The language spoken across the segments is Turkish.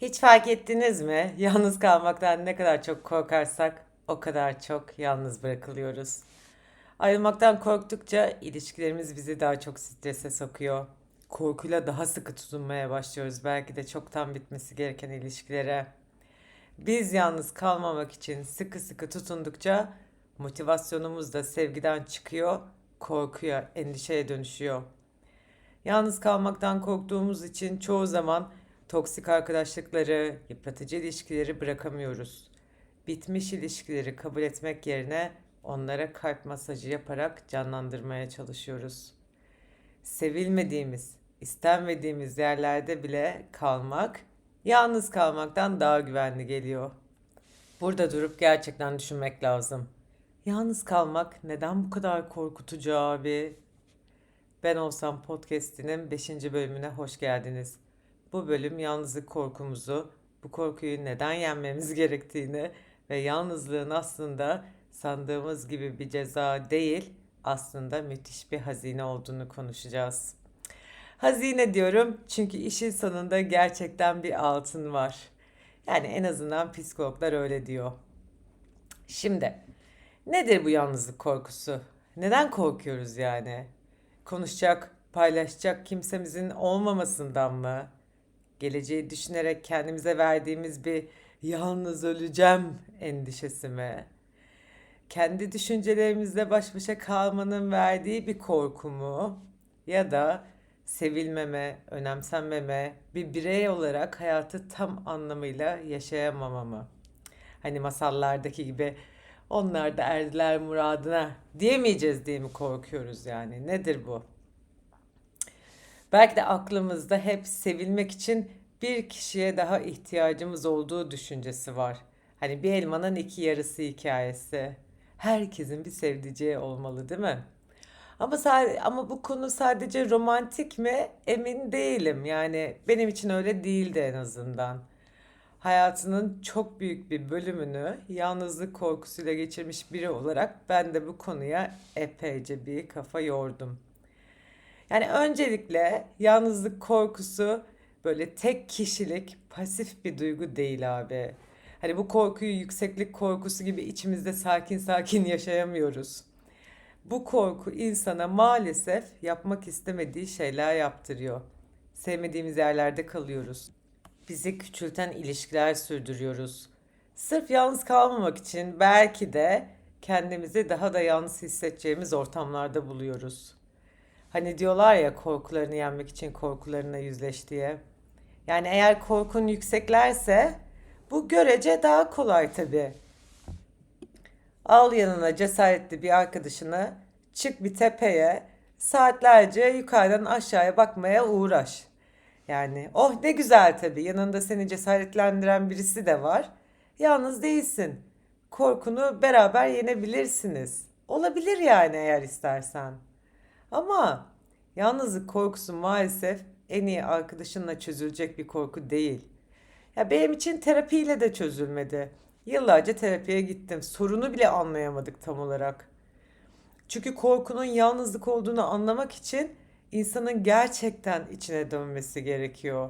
Hiç fark ettiniz mi? Yalnız kalmaktan ne kadar çok korkarsak o kadar çok yalnız bırakılıyoruz. Ayrılmaktan korktukça ilişkilerimiz bizi daha çok strese sokuyor. Korkuyla daha sıkı tutunmaya başlıyoruz belki de çoktan bitmesi gereken ilişkilere. Biz yalnız kalmamak için sıkı sıkı tutundukça motivasyonumuz da sevgiden çıkıyor, korkuya, endişeye dönüşüyor. Yalnız kalmaktan korktuğumuz için çoğu zaman toksik arkadaşlıkları, yıpratıcı ilişkileri bırakamıyoruz. Bitmiş ilişkileri kabul etmek yerine onlara kalp masajı yaparak canlandırmaya çalışıyoruz. Sevilmediğimiz, istenmediğimiz yerlerde bile kalmak, yalnız kalmaktan daha güvenli geliyor. Burada durup gerçekten düşünmek lazım. Yalnız kalmak neden bu kadar korkutucu abi? Ben Olsam Podcast'inin beşinci bölümüne hoş geldiniz. Bu bölüm yalnızlık korkumuzu, bu korkuyu neden yenmemiz gerektiğini ve yalnızlığın aslında sandığımız gibi bir ceza değil, aslında müthiş bir hazine olduğunu konuşacağız. Hazine diyorum çünkü işin sonunda gerçekten bir altın var. Yani en azından psikologlar öyle diyor. Şimdi nedir bu yalnızlık korkusu? Neden korkuyoruz yani? Konuşacak, paylaşacak kimsemizin olmamasından mı? Geleceği düşünerek kendimize verdiğimiz bir yalnız öleceğim endişesi mi? Kendi düşüncelerimizle baş başa kalmanın verdiği bir korku mu? Ya da sevilmeme, önemsenmeme, bir birey olarak hayatı tam anlamıyla yaşayamama mı? Hani masallardaki gibi onlar da erdiler muradına diyemeyeceğiz diye mi korkuyoruz yani? Nedir bu? Belki de aklımızda hep sevilmek için bir kişiye daha ihtiyacımız olduğu düşüncesi var. Hani bir elmanın iki yarısı hikayesi. Herkesin bir sevdiceği olmalı, değil mi? Ama ama bu konu sadece romantik mi? Emin değilim. Yani benim için öyle değildi en azından. Hayatının çok büyük bir bölümünü yalnızlık korkusuyla geçirmiş biri olarak ben de bu konuya epeyce bir kafa yordum. Yani öncelikle yalnızlık korkusu böyle tek kişilik pasif bir duygu değil abi. Hani bu korkuyu yükseklik korkusu gibi içimizde sakin sakin yaşayamıyoruz. Bu korku insana maalesef yapmak istemediği şeyler yaptırıyor. Sevmediğimiz yerlerde kalıyoruz. Bizi küçülten ilişkiler sürdürüyoruz. Sırf yalnız kalmamak için belki de kendimizi daha da yalnız hissedeceğimiz ortamlarda buluyoruz. Hani diyorlar ya korkularını yenmek için korkularına yüzleş diye. Yani eğer korkun yükseklerse bu görece daha kolay tabii. Al yanına cesaretli bir arkadaşını, çık bir tepeye, saatlerce yukarıdan aşağıya bakmaya uğraş. Yani oh ne güzel tabii yanında seni cesaretlendiren birisi de var. Yalnız değilsin. Korkunu beraber yenebilirsiniz. Olabilir yani eğer istersen. Ama yalnızlık korkusu maalesef en iyi arkadaşınla çözülecek bir korku değil. Ya benim için terapiyle de çözülmedi. Yıllarca terapiye gittim. Sorunu bile anlayamadık tam olarak. Çünkü korkunun yalnızlık olduğunu anlamak için insanın gerçekten içine dönmesi gerekiyor.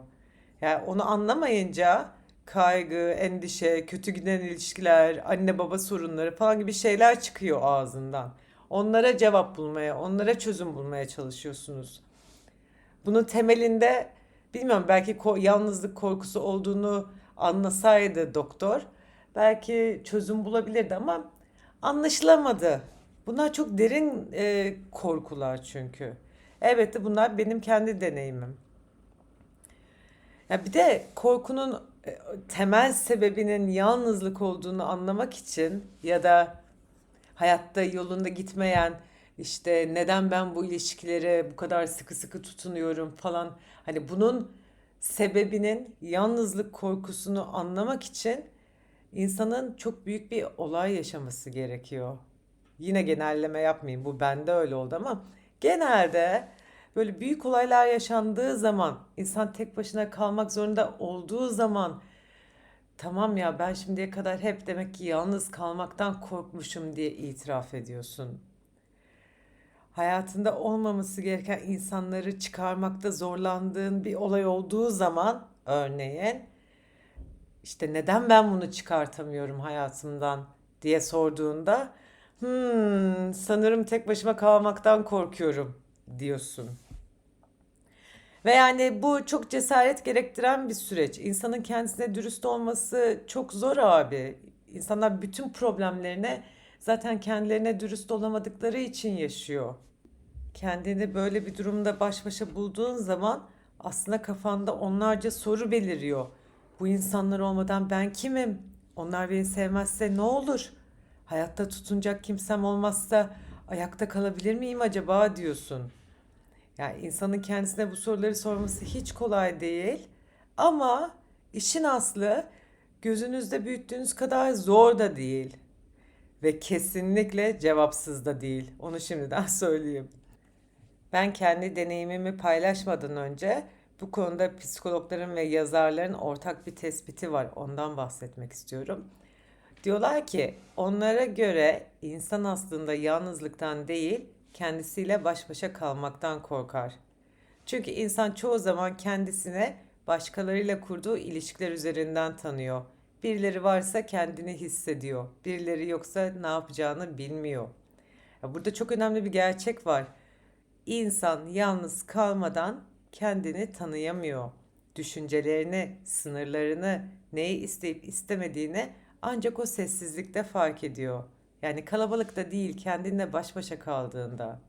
Yani onu anlamayınca kaygı, endişe, kötü giden ilişkiler, anne baba sorunları falan gibi şeyler çıkıyor ağzından. Onlara cevap bulmaya, onlara çözüm bulmaya çalışıyorsunuz. Bunun temelinde bilmiyorum belki ko- yalnızlık korkusu olduğunu anlasaydı doktor belki çözüm bulabilirdi ama anlaşılamadı. Bunlar çok derin e, korkular çünkü. Evet bunlar benim kendi deneyimim. Ya bir de korkunun e, temel sebebinin yalnızlık olduğunu anlamak için ya da hayatta yolunda gitmeyen işte neden ben bu ilişkilere bu kadar sıkı sıkı tutunuyorum falan hani bunun sebebinin yalnızlık korkusunu anlamak için insanın çok büyük bir olay yaşaması gerekiyor. Yine genelleme yapmayayım bu bende öyle oldu ama genelde böyle büyük olaylar yaşandığı zaman insan tek başına kalmak zorunda olduğu zaman Tamam ya ben şimdiye kadar hep demek ki yalnız kalmaktan korkmuşum diye itiraf ediyorsun. Hayatında olmaması gereken insanları çıkarmakta zorlandığın bir olay olduğu zaman örneğin işte neden ben bunu çıkartamıyorum hayatımdan diye sorduğunda hmm, sanırım tek başıma kalmaktan korkuyorum diyorsun. Ve yani bu çok cesaret gerektiren bir süreç. İnsanın kendisine dürüst olması çok zor abi. İnsanlar bütün problemlerine zaten kendilerine dürüst olamadıkları için yaşıyor. Kendini böyle bir durumda baş başa bulduğun zaman aslında kafanda onlarca soru beliriyor. Bu insanlar olmadan ben kimim? Onlar beni sevmezse ne olur? Hayatta tutunacak kimsem olmazsa ayakta kalabilir miyim acaba diyorsun. Yani insanın kendisine bu soruları sorması hiç kolay değil. Ama işin aslı gözünüzde büyüttüğünüz kadar zor da değil. Ve kesinlikle cevapsız da değil. Onu şimdiden söyleyeyim. Ben kendi deneyimimi paylaşmadan önce bu konuda psikologların ve yazarların ortak bir tespiti var. Ondan bahsetmek istiyorum. Diyorlar ki onlara göre insan aslında yalnızlıktan değil, kendisiyle baş başa kalmaktan korkar. Çünkü insan çoğu zaman kendisine başkalarıyla kurduğu ilişkiler üzerinden tanıyor. Birileri varsa kendini hissediyor. Birileri yoksa ne yapacağını bilmiyor. Burada çok önemli bir gerçek var. İnsan yalnız kalmadan kendini tanıyamıyor. Düşüncelerini, sınırlarını, neyi isteyip istemediğini ancak o sessizlikte fark ediyor. Yani kalabalıkta değil, kendinle baş başa kaldığında.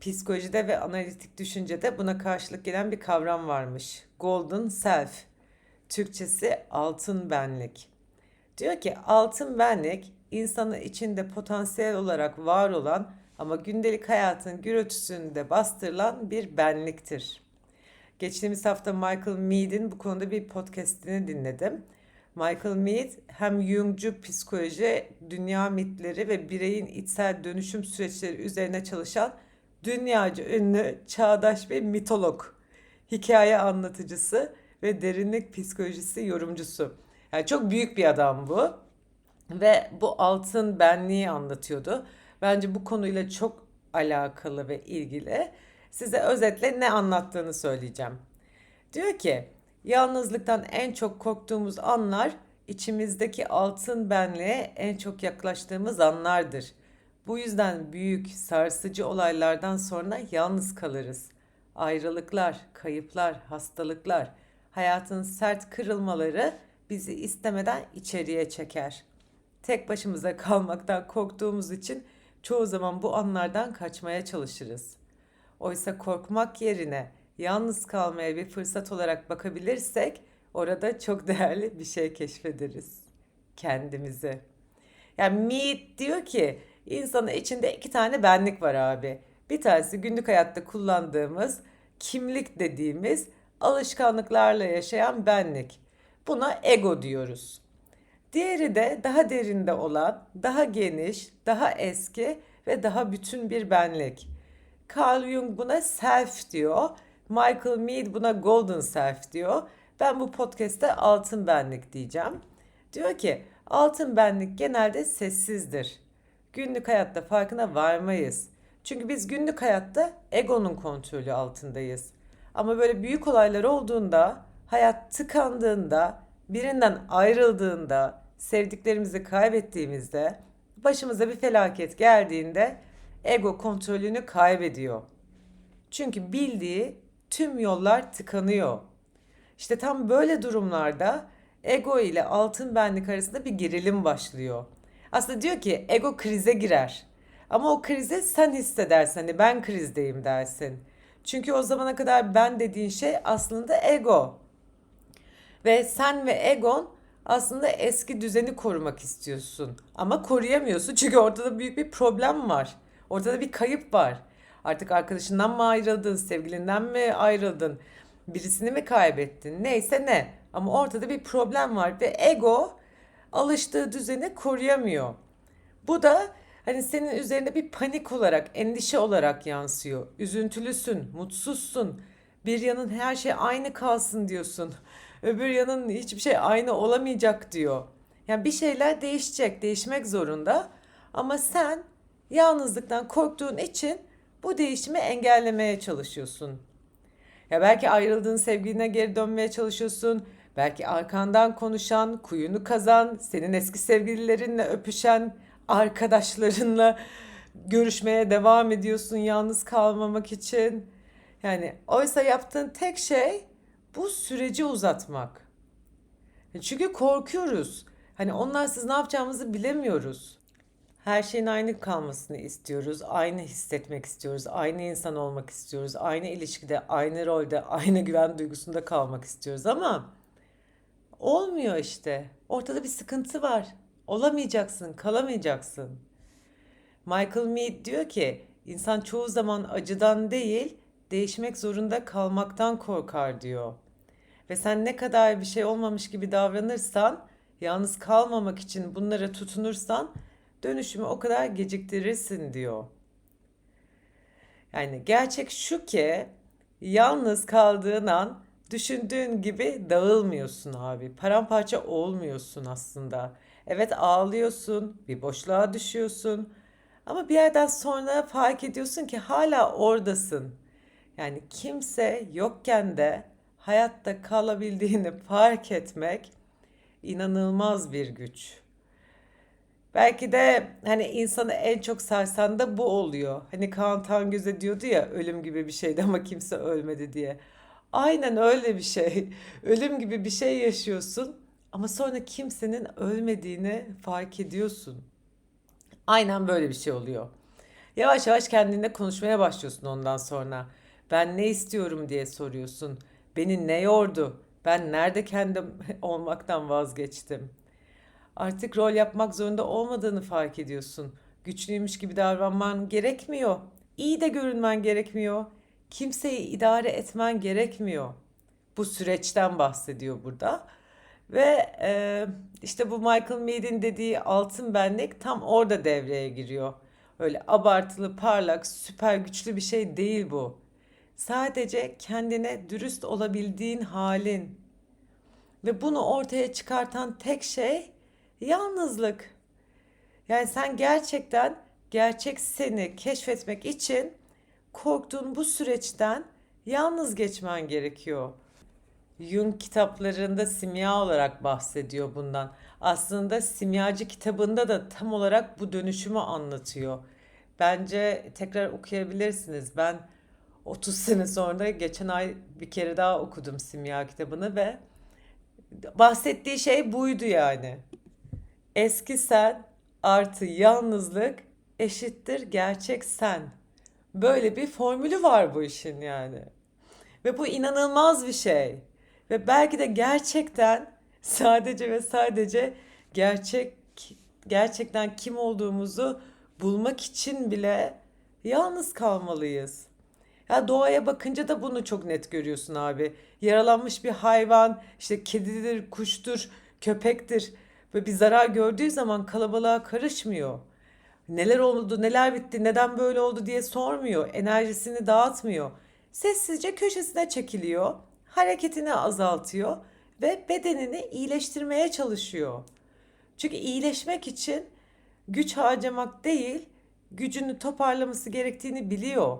Psikolojide ve analitik düşüncede buna karşılık gelen bir kavram varmış. Golden Self. Türkçesi altın benlik. Diyor ki altın benlik insanın içinde potansiyel olarak var olan ama gündelik hayatın gürültüsünde bastırılan bir benliktir. Geçtiğimiz hafta Michael Mead'in bu konuda bir podcastini dinledim. Michael Mead hem Jungcu psikoloji, dünya mitleri ve bireyin içsel dönüşüm süreçleri üzerine çalışan dünyaca ünlü çağdaş bir mitolog, hikaye anlatıcısı ve derinlik psikolojisi yorumcusu. Yani çok büyük bir adam bu ve bu altın benliği anlatıyordu. Bence bu konuyla çok alakalı ve ilgili. Size özetle ne anlattığını söyleyeceğim. Diyor ki, yalnızlıktan en çok korktuğumuz anlar içimizdeki altın benliğe en çok yaklaştığımız anlardır. Bu yüzden büyük, sarsıcı olaylardan sonra yalnız kalırız. Ayrılıklar, kayıplar, hastalıklar, hayatın sert kırılmaları bizi istemeden içeriye çeker. Tek başımıza kalmaktan korktuğumuz için çoğu zaman bu anlardan kaçmaya çalışırız. Oysa korkmak yerine yalnız kalmaya bir fırsat olarak bakabilirsek orada çok değerli bir şey keşfederiz. Kendimizi. Yani Mead diyor ki insanın içinde iki tane benlik var abi. Bir tanesi günlük hayatta kullandığımız kimlik dediğimiz alışkanlıklarla yaşayan benlik. Buna ego diyoruz. Diğeri de daha derinde olan, daha geniş, daha eski ve daha bütün bir benlik. Carl Jung buna self diyor. Michael Mead buna golden self diyor. Ben bu podcast'te altın benlik diyeceğim. Diyor ki altın benlik genelde sessizdir. Günlük hayatta farkına varmayız. Çünkü biz günlük hayatta egonun kontrolü altındayız. Ama böyle büyük olaylar olduğunda, hayat tıkandığında, birinden ayrıldığında, sevdiklerimizi kaybettiğimizde, başımıza bir felaket geldiğinde ego kontrolünü kaybediyor. Çünkü bildiği tüm yollar tıkanıyor. İşte tam böyle durumlarda ego ile altın benlik arasında bir gerilim başlıyor. Aslında diyor ki ego krize girer. Ama o krizi sen hissedersin. Hani ben krizdeyim dersin. Çünkü o zamana kadar ben dediğin şey aslında ego. Ve sen ve egon aslında eski düzeni korumak istiyorsun. Ama koruyamıyorsun çünkü ortada büyük bir problem var. Ortada bir kayıp var. Artık arkadaşından mı ayrıldın, sevgilinden mi ayrıldın, birisini mi kaybettin, neyse ne. Ama ortada bir problem var ve ego alıştığı düzeni koruyamıyor. Bu da hani senin üzerinde bir panik olarak, endişe olarak yansıyor. Üzüntülüsün, mutsuzsun. Bir yanın her şey aynı kalsın diyorsun. Öbür yanın hiçbir şey aynı olamayacak diyor. Yani bir şeyler değişecek, değişmek zorunda. Ama sen yalnızlıktan korktuğun için bu değişimi engellemeye çalışıyorsun. Ya belki ayrıldığın sevgiline geri dönmeye çalışıyorsun. Belki arkandan konuşan, kuyunu kazan, senin eski sevgililerinle öpüşen, arkadaşlarınla görüşmeye devam ediyorsun yalnız kalmamak için. Yani oysa yaptığın tek şey bu süreci uzatmak. Çünkü korkuyoruz. Hani onlarsız ne yapacağımızı bilemiyoruz. Her şeyin aynı kalmasını istiyoruz. Aynı hissetmek istiyoruz. Aynı insan olmak istiyoruz. Aynı ilişkide, aynı rolde, aynı güven duygusunda kalmak istiyoruz ama olmuyor işte. Ortada bir sıkıntı var. Olamayacaksın, kalamayacaksın. Michael Mead diyor ki insan çoğu zaman acıdan değil, değişmek zorunda kalmaktan korkar diyor. Ve sen ne kadar bir şey olmamış gibi davranırsan, yalnız kalmamak için bunlara tutunursan dönüşümü o kadar geciktirirsin diyor. Yani gerçek şu ki yalnız kaldığın an düşündüğün gibi dağılmıyorsun abi. Paramparça olmuyorsun aslında. Evet ağlıyorsun, bir boşluğa düşüyorsun. Ama bir yerden sonra fark ediyorsun ki hala oradasın. Yani kimse yokken de hayatta kalabildiğini fark etmek inanılmaz bir güç. Belki de hani insanı en çok sarsan da bu oluyor. Hani Kaan Tangöze diyordu ya ölüm gibi bir şeydi ama kimse ölmedi diye. Aynen öyle bir şey. Ölüm gibi bir şey yaşıyorsun ama sonra kimsenin ölmediğini fark ediyorsun. Aynen böyle bir şey oluyor. Yavaş yavaş kendinle konuşmaya başlıyorsun ondan sonra. Ben ne istiyorum diye soruyorsun. Beni ne yordu? Ben nerede kendim olmaktan vazgeçtim? Artık rol yapmak zorunda olmadığını fark ediyorsun. Güçlüymüş gibi davranman gerekmiyor. İyi de görünmen gerekmiyor. Kimseyi idare etmen gerekmiyor. Bu süreçten bahsediyor burada. Ve e, işte bu Michael Mead'in dediği altın benlik tam orada devreye giriyor. Öyle abartılı, parlak, süper güçlü bir şey değil bu. Sadece kendine dürüst olabildiğin halin. Ve bunu ortaya çıkartan tek şey yalnızlık. Yani sen gerçekten gerçek seni keşfetmek için korktuğun bu süreçten yalnız geçmen gerekiyor. Jung kitaplarında simya olarak bahsediyor bundan. Aslında simyacı kitabında da tam olarak bu dönüşümü anlatıyor. Bence tekrar okuyabilirsiniz. Ben 30 sene sonra geçen ay bir kere daha okudum simya kitabını ve bahsettiği şey buydu yani. Eski sen artı yalnızlık eşittir gerçek sen. Böyle bir formülü var bu işin yani. Ve bu inanılmaz bir şey. Ve belki de gerçekten sadece ve sadece gerçek gerçekten kim olduğumuzu bulmak için bile yalnız kalmalıyız. Ya doğaya bakınca da bunu çok net görüyorsun abi. Yaralanmış bir hayvan, işte kedidir, kuştur, köpektir ve bir zarar gördüğü zaman kalabalığa karışmıyor. Neler oldu, neler bitti, neden böyle oldu diye sormuyor. Enerjisini dağıtmıyor. Sessizce köşesine çekiliyor, hareketini azaltıyor ve bedenini iyileştirmeye çalışıyor. Çünkü iyileşmek için güç harcamak değil, gücünü toparlaması gerektiğini biliyor.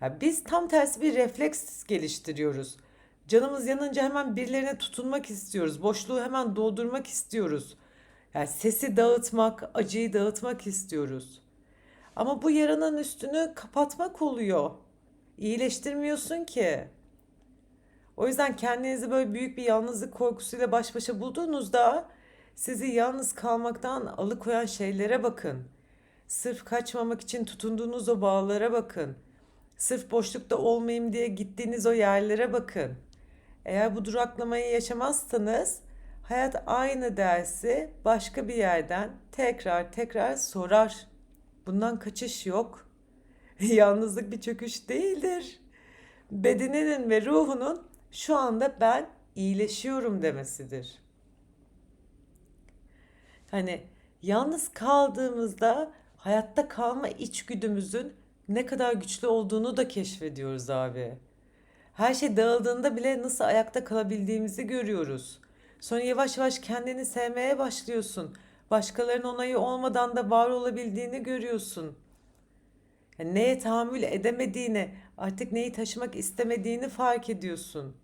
Ya biz tam tersi bir refleks geliştiriyoruz. Canımız yanınca hemen birilerine tutunmak istiyoruz. Boşluğu hemen doldurmak istiyoruz. Yani sesi dağıtmak, acıyı dağıtmak istiyoruz. Ama bu yaranın üstünü kapatmak oluyor. İyileştirmiyorsun ki. O yüzden kendinizi böyle büyük bir yalnızlık korkusuyla baş başa bulduğunuzda sizi yalnız kalmaktan alıkoyan şeylere bakın. Sırf kaçmamak için tutunduğunuz o bağlara bakın. Sırf boşlukta olmayayım diye gittiğiniz o yerlere bakın. Eğer bu duraklamayı yaşamazsanız hayat aynı dersi başka bir yerden tekrar tekrar sorar. Bundan kaçış yok. Yalnızlık bir çöküş değildir. Bedeninin ve ruhunun şu anda ben iyileşiyorum demesidir. Hani yalnız kaldığımızda hayatta kalma içgüdümüzün ne kadar güçlü olduğunu da keşfediyoruz abi. Her şey dağıldığında bile nasıl ayakta kalabildiğimizi görüyoruz. Sonra yavaş yavaş kendini sevmeye başlıyorsun. Başkalarının onayı olmadan da var olabildiğini görüyorsun. Yani neye tahammül edemediğini, artık neyi taşımak istemediğini fark ediyorsun.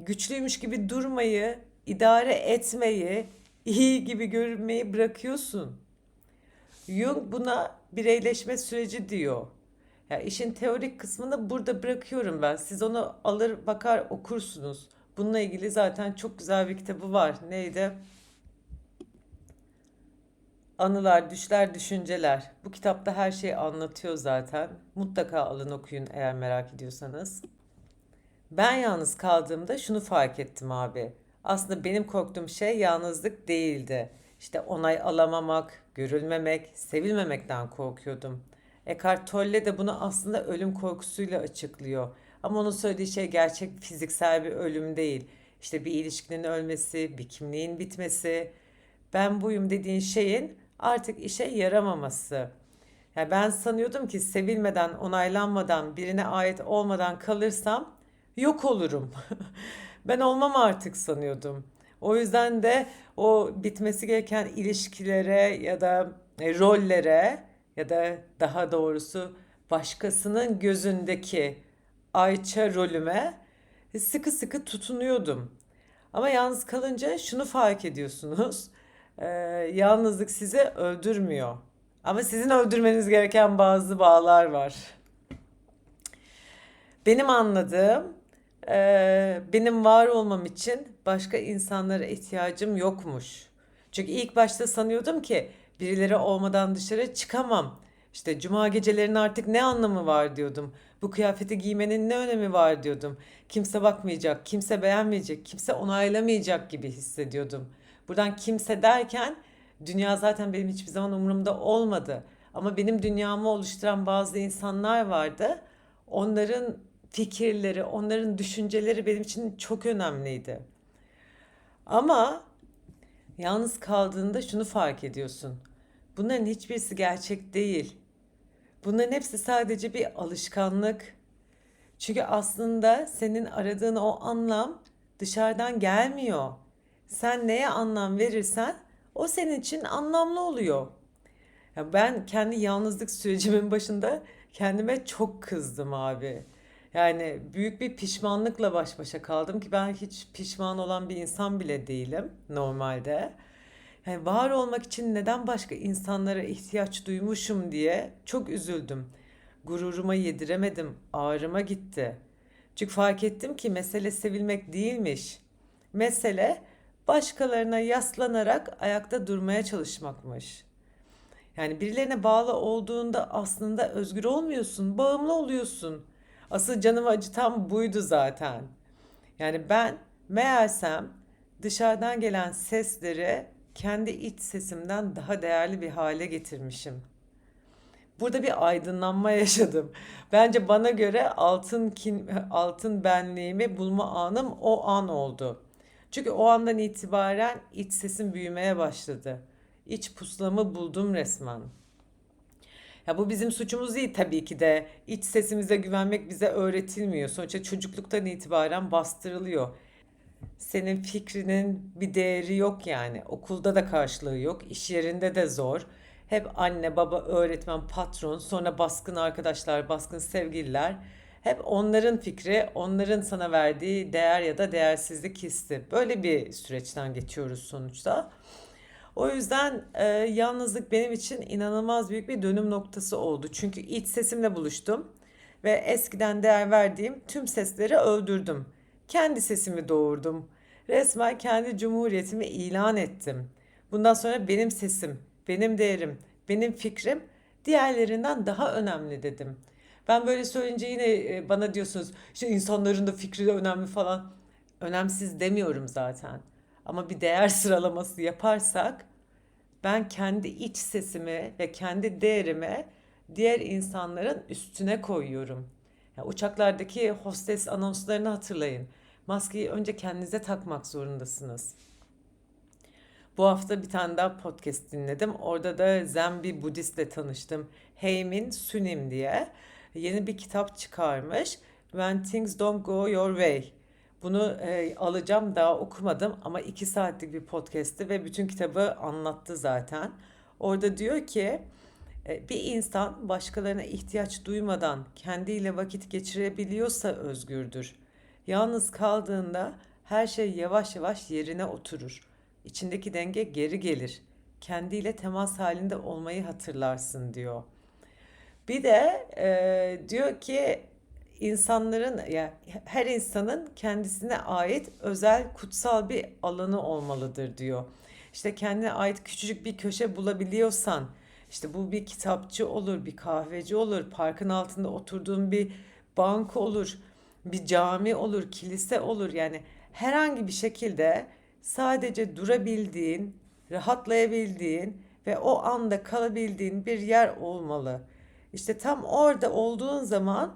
güçlüymüş gibi durmayı, idare etmeyi, iyi gibi görünmeyi bırakıyorsun. Jung buna bireyleşme süreci diyor. Ya işin teorik kısmını burada bırakıyorum ben. Siz onu alır bakar okursunuz. Bununla ilgili zaten çok güzel bir kitabı var. Neydi? Anılar, Düşler, Düşünceler. Bu kitapta her şeyi anlatıyor zaten. Mutlaka alın okuyun eğer merak ediyorsanız. Ben yalnız kaldığımda şunu fark ettim abi. Aslında benim korktuğum şey yalnızlık değildi. İşte onay alamamak, görülmemek, sevilmemekten korkuyordum. Eckhart Tolle de bunu aslında ölüm korkusuyla açıklıyor. Ama onun söylediği şey gerçek fiziksel bir ölüm değil. İşte bir ilişkinin ölmesi, bir kimliğin bitmesi. Ben buyum dediğin şeyin artık işe yaramaması. Ya ben sanıyordum ki sevilmeden, onaylanmadan, birine ait olmadan kalırsam yok olurum. Ben olmam artık sanıyordum. O yüzden de o bitmesi gereken ilişkilere ya da e, rollere ya da daha doğrusu başkasının gözündeki Ayça rolüme sıkı sıkı tutunuyordum. Ama yalnız kalınca şunu fark ediyorsunuz. Ee, yalnızlık sizi öldürmüyor. Ama sizin öldürmeniz gereken bazı bağlar var. Benim anladığım e, benim var olmam için başka insanlara ihtiyacım yokmuş. Çünkü ilk başta sanıyordum ki birileri olmadan dışarı çıkamam. İşte cuma gecelerinin artık ne anlamı var diyordum. Bu kıyafeti giymenin ne önemi var diyordum. Kimse bakmayacak, kimse beğenmeyecek, kimse onaylamayacak gibi hissediyordum. Buradan kimse derken dünya zaten benim hiçbir zaman umurumda olmadı. Ama benim dünyamı oluşturan bazı insanlar vardı. Onların fikirleri, onların düşünceleri benim için çok önemliydi. Ama yalnız kaldığında şunu fark ediyorsun. Bunların hiçbirisi gerçek değil. Bunların hepsi sadece bir alışkanlık. Çünkü aslında senin aradığın o anlam dışarıdan gelmiyor. Sen neye anlam verirsen o senin için anlamlı oluyor. Ya ben kendi yalnızlık sürecimin başında kendime çok kızdım abi. Yani büyük bir pişmanlıkla baş başa kaldım ki ben hiç pişman olan bir insan bile değilim normalde. Yani var olmak için neden başka insanlara ihtiyaç duymuşum diye çok üzüldüm. Gururuma yediremedim, ağrıma gitti. Çünkü fark ettim ki mesele sevilmek değilmiş. Mesele başkalarına yaslanarak ayakta durmaya çalışmakmış. Yani birilerine bağlı olduğunda aslında özgür olmuyorsun, bağımlı oluyorsun. Asıl canımı acıtan buydu zaten. Yani ben meğersem dışarıdan gelen sesleri kendi iç sesimden daha değerli bir hale getirmişim. Burada bir aydınlanma yaşadım. Bence bana göre altın kin, altın benliğimi bulma anım o an oldu. Çünkü o andan itibaren iç sesim büyümeye başladı. İç pusulamı buldum resmen. Ya bu bizim suçumuz değil tabii ki de. İç sesimize güvenmek bize öğretilmiyor. Sonuçta çocukluktan itibaren bastırılıyor. Senin fikrinin bir değeri yok yani. Okulda da karşılığı yok, iş yerinde de zor. Hep anne, baba, öğretmen, patron, sonra baskın arkadaşlar, baskın sevgililer. Hep onların fikri, onların sana verdiği değer ya da değersizlik hissi. Böyle bir süreçten geçiyoruz sonuçta. O yüzden e, yalnızlık benim için inanılmaz büyük bir dönüm noktası oldu. Çünkü iç sesimle buluştum ve eskiden değer verdiğim tüm sesleri öldürdüm. Kendi sesimi doğurdum. Resmen kendi cumhuriyetimi ilan ettim. Bundan sonra benim sesim, benim değerim, benim fikrim diğerlerinden daha önemli dedim. Ben böyle söyleyince yine e, bana diyorsunuz işte insanların da fikri de önemli falan. Önemsiz demiyorum zaten. Ama bir değer sıralaması yaparsak ben kendi iç sesimi ve kendi değerimi diğer insanların üstüne koyuyorum. Yani uçaklardaki hostes anonslarını hatırlayın. Maskeyi önce kendinize takmak zorundasınız. Bu hafta bir tane daha podcast dinledim. Orada da Zen bir Budistle tanıştım. Heimin Sunim diye. Yeni bir kitap çıkarmış. When Things Don't Go Your Way. Bunu e, alacağım daha okumadım ama iki saatlik bir podcast'ti ve bütün kitabı anlattı zaten. Orada diyor ki e, bir insan başkalarına ihtiyaç duymadan kendiyle vakit geçirebiliyorsa özgürdür. Yalnız kaldığında her şey yavaş yavaş yerine oturur. İçindeki denge geri gelir. Kendiyle temas halinde olmayı hatırlarsın diyor. Bir de e, diyor ki insanların ya her insanın kendisine ait özel kutsal bir alanı olmalıdır diyor. İşte kendine ait küçücük bir köşe bulabiliyorsan işte bu bir kitapçı olur, bir kahveci olur, parkın altında oturduğun bir bank olur, bir cami olur, kilise olur. Yani herhangi bir şekilde sadece durabildiğin, rahatlayabildiğin ve o anda kalabildiğin bir yer olmalı. İşte tam orada olduğun zaman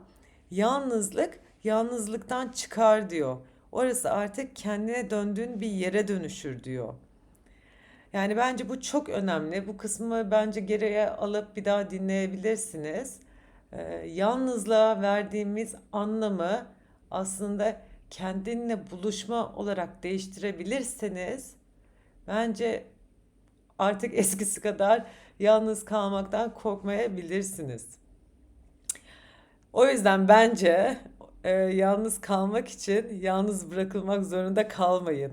yalnızlık yalnızlıktan çıkar diyor. Orası artık kendine döndüğün bir yere dönüşür diyor. Yani bence bu çok önemli. Bu kısmı bence geriye alıp bir daha dinleyebilirsiniz. Ee, yalnızlığa verdiğimiz anlamı aslında kendinle buluşma olarak değiştirebilirseniz bence artık eskisi kadar yalnız kalmaktan korkmayabilirsiniz. O yüzden bence e, yalnız kalmak için yalnız bırakılmak zorunda kalmayın.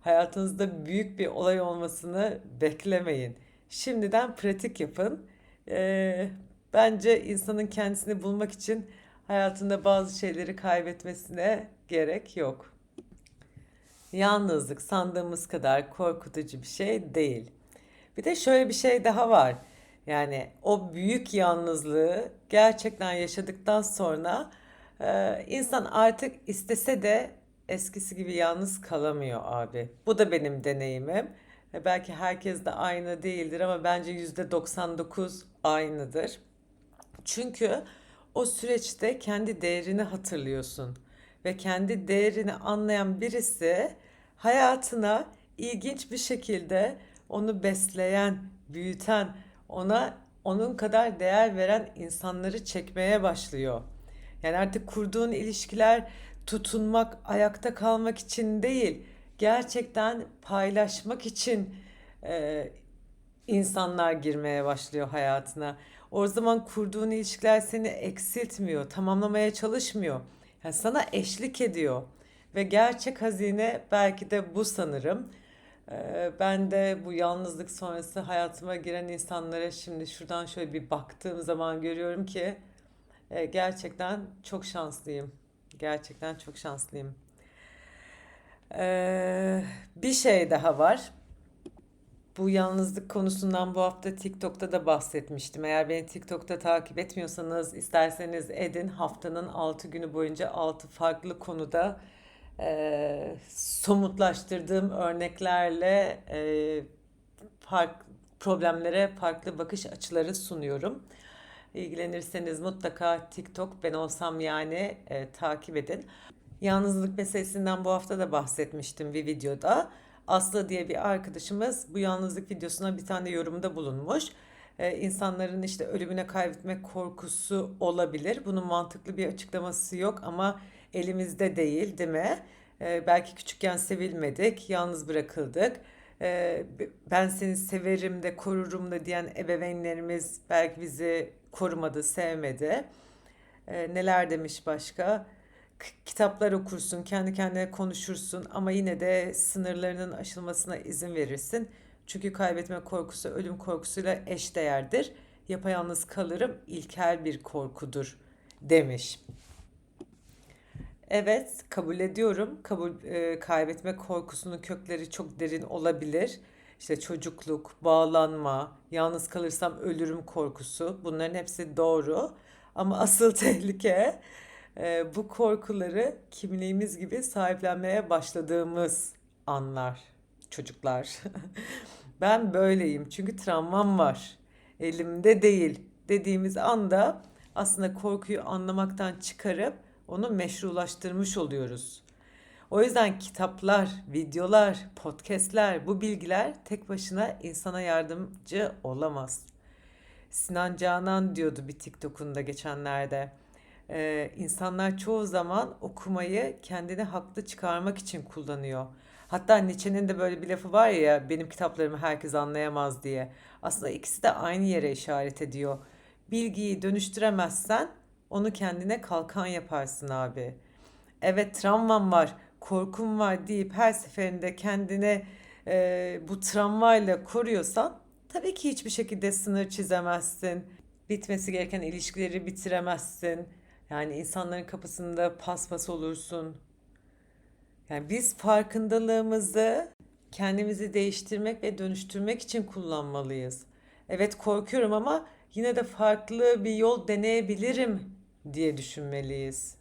Hayatınızda büyük bir olay olmasını beklemeyin. Şimdiden pratik yapın. E, bence insanın kendisini bulmak için hayatında bazı şeyleri kaybetmesine gerek yok. Yalnızlık sandığımız kadar korkutucu bir şey değil. Bir de şöyle bir şey daha var. Yani o büyük yalnızlığı gerçekten yaşadıktan sonra e, insan artık istese de eskisi gibi yalnız kalamıyor abi. Bu da benim deneyimim. E, belki herkes de aynı değildir ama bence %99 aynıdır. Çünkü o süreçte kendi değerini hatırlıyorsun ve kendi değerini anlayan birisi hayatına ilginç bir şekilde onu besleyen, büyüten, ona onun kadar değer veren insanları çekmeye başlıyor. Yani artık kurduğun ilişkiler tutunmak, ayakta kalmak için değil, gerçekten paylaşmak için e, insanlar girmeye başlıyor hayatına. O zaman kurduğun ilişkiler seni eksiltmiyor, tamamlamaya çalışmıyor. Yani sana eşlik ediyor. Ve gerçek hazine belki de bu sanırım. Ee, ben de bu yalnızlık sonrası hayatıma giren insanlara şimdi şuradan şöyle bir baktığım zaman görüyorum ki e, gerçekten çok şanslıyım. Gerçekten çok şanslıyım. Ee, bir şey daha var. Bu yalnızlık konusundan bu hafta TikTok'ta da bahsetmiştim. Eğer beni TikTok'ta takip etmiyorsanız isterseniz edin. Haftanın 6 günü boyunca 6 farklı konuda e, somutlaştırdığım örneklerle e, fark, problemlere farklı bakış açıları sunuyorum. İlgilenirseniz mutlaka TikTok ben olsam yani e, takip edin. Yalnızlık meselesinden bu hafta da bahsetmiştim bir videoda. Aslı diye bir arkadaşımız bu yalnızlık videosuna bir tane yorumda bulunmuş. Ee, insanların işte ölümüne kaybetmek korkusu olabilir. Bunun mantıklı bir açıklaması yok ama elimizde değil, değil mi? Ee, belki küçükken sevilmedik, yalnız bırakıldık. Ee, ben seni severim de korurum da diyen ebeveynlerimiz belki bizi korumadı, sevmedi. Ee, neler demiş başka? Kitaplar okursun, kendi kendine konuşursun ama yine de sınırlarının aşılmasına izin verirsin. Çünkü kaybetme korkusu ölüm korkusuyla eşdeğerdir. Yapayalnız kalırım ilkel bir korkudur demiş. Evet, kabul ediyorum. Kabul e, kaybetme korkusunun kökleri çok derin olabilir. İşte çocukluk, bağlanma, yalnız kalırsam ölürüm korkusu. Bunların hepsi doğru. Ama asıl tehlike e, bu korkuları kimliğimiz gibi sahiplenmeye başladığımız anlar çocuklar. ben böyleyim çünkü travmam var. Elimde değil dediğimiz anda aslında korkuyu anlamaktan çıkarıp onu meşrulaştırmış oluyoruz. O yüzden kitaplar, videolar, podcastler, bu bilgiler tek başına insana yardımcı olamaz. Sinan Canan diyordu bir TikTok'unda geçenlerde e, insanlar çoğu zaman okumayı kendini haklı çıkarmak için kullanıyor. Hatta Nietzsche'nin de böyle bir lafı var ya benim kitaplarımı herkes anlayamaz diye. Aslında ikisi de aynı yere işaret ediyor. Bilgiyi dönüştüremezsen onu kendine kalkan yaparsın abi. Evet travmam var, korkum var deyip her seferinde kendine e, bu travmayla koruyorsan tabii ki hiçbir şekilde sınır çizemezsin. Bitmesi gereken ilişkileri bitiremezsin. Yani insanların kapısında paspas olursun. Yani biz farkındalığımızı kendimizi değiştirmek ve dönüştürmek için kullanmalıyız. Evet korkuyorum ama yine de farklı bir yol deneyebilirim diye düşünmeliyiz.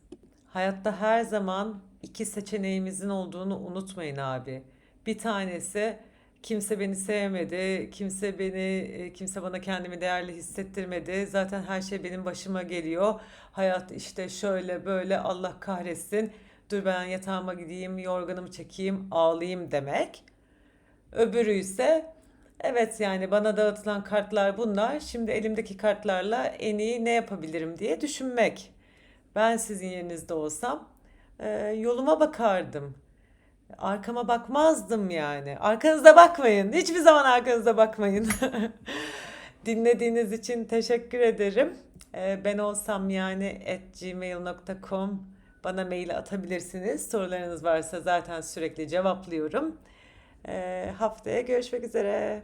Hayatta her zaman iki seçeneğimizin olduğunu unutmayın abi. Bir tanesi kimse beni sevmedi, kimse beni, e, kimse bana kendimi değerli hissettirmedi. Zaten her şey benim başıma geliyor. Hayat işte şöyle böyle Allah kahretsin. Dur ben yatağıma gideyim, yorganımı çekeyim, ağlayayım demek. Öbürü ise evet yani bana dağıtılan kartlar bunlar. Şimdi elimdeki kartlarla en iyi ne yapabilirim diye düşünmek. Ben sizin yerinizde olsam e, yoluma bakardım. Arkama bakmazdım yani. Arkanıza bakmayın. Hiçbir zaman arkanıza bakmayın. Dinlediğiniz için teşekkür ederim. E, ben olsam yani at gmail.com bana mail atabilirsiniz. Sorularınız varsa zaten sürekli cevaplıyorum. E, haftaya görüşmek üzere.